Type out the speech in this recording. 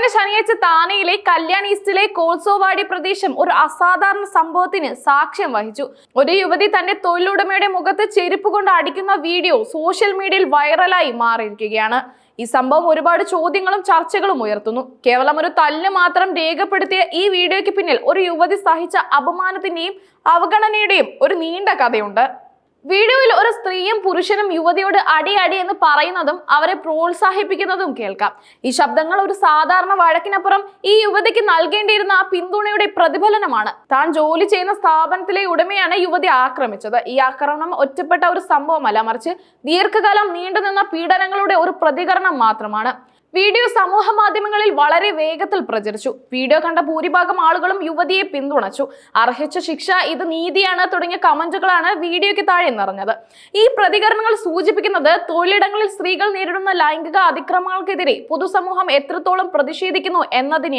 കഴിഞ്ഞ ശനിയാഴ്ച താനയിലെ കല്യാൺ ഈസ്റ്റിലെ കോൾസോവാടി പ്രദേശം ഒരു അസാധാരണ സംഭവത്തിന് സാക്ഷ്യം വഹിച്ചു. ഒരു യുവതി തന്റെ തൊഴിലുടമയുടെ മുഖത്ത് ചെരുപ്പ് കൊണ്ട് അടിക്കുന്ന വീഡിയോ സോഷ്യൽ മീഡിയയിൽ വൈറലായി മാറിയിരിക്കുകയാണ്. ഈ സംഭവം ഒരുപാട് ചോദ്യങ്ങളും ചർച്ചകളും ഉയർത്തുന്നു. കേവലം ഒരു തല്ല് മാത്രം രേഖപ്പെടുത്തിയ ഈ വീഡിയോയ്ക്ക് പിന്നിൽ ഒരു യുവതി സഹിച്ച അപമാനത്തിന്റെയും അവഗണനയുടെയും ഒരു നീണ്ട കഥയുണ്ട്. വീഡിയോയിൽ ഒരു സ്ത്രീയും പുരുഷനും യുവതിയോട് അടി അടി എന്ന് പറയുന്നതും അവരെ പ്രോത്സാഹിപ്പിക്കുന്നതും കേൾക്കാം. ഈ ശബ്ദങ്ങൾ ഒരു സാധാരണ വഴക്കിനപ്പുറം ഈ യുവതിക്ക് നൽകേണ്ടിയിരുന്ന ആ പിന്തുണയുടെ പ്രതിഫലനമാണ്. താൻ ജോലി ചെയ്യുന്ന സ്ഥാപനത്തിലെ ഉടമയാണ് യുവതി ആക്രമിച്ചത്. ഈ ആക്രമണം ഒറ്റപ്പെട്ട ഒരു സംഭവമല്ല മറിച്ച് ദീർഘകാലം നീണ്ടുനിന്ന പീഡനങ്ങളുടെ ഒരു പ്രതികരണം മാത്രമാണ്. വീഡിയോ സമൂഹ മാധ്യമങ്ങളിൽ വളരെ വേഗത്തിൽ പ്രചരിച്ചു. വീഡിയോ കണ്ട ഭൂരിഭാഗം ആളുകളും യുവതിയെ പിന്തുണച്ചു. അർഹിച്ച ശിക്ഷ ഇത് നീതിയാണ് തുടങ്ങിയ കമന്റുകളാണ് വീഡിയോയ്ക്ക് താഴെ നിറഞ്ഞത്. ഈ പ്രതികരണങ്ങൾ സൂചിപ്പിക്കുന്നത് തൊഴിലിടങ്ങളിൽ സ്ത്രീകൾ നേരിടുന്ന ലൈംഗിക അതിക്രമങ്ങൾക്കെതിരെ പൊതുസമൂഹം എത്രത്തോളം പ്രതിഷേധിക്കുന്നു എന്നതിനെയാണ്.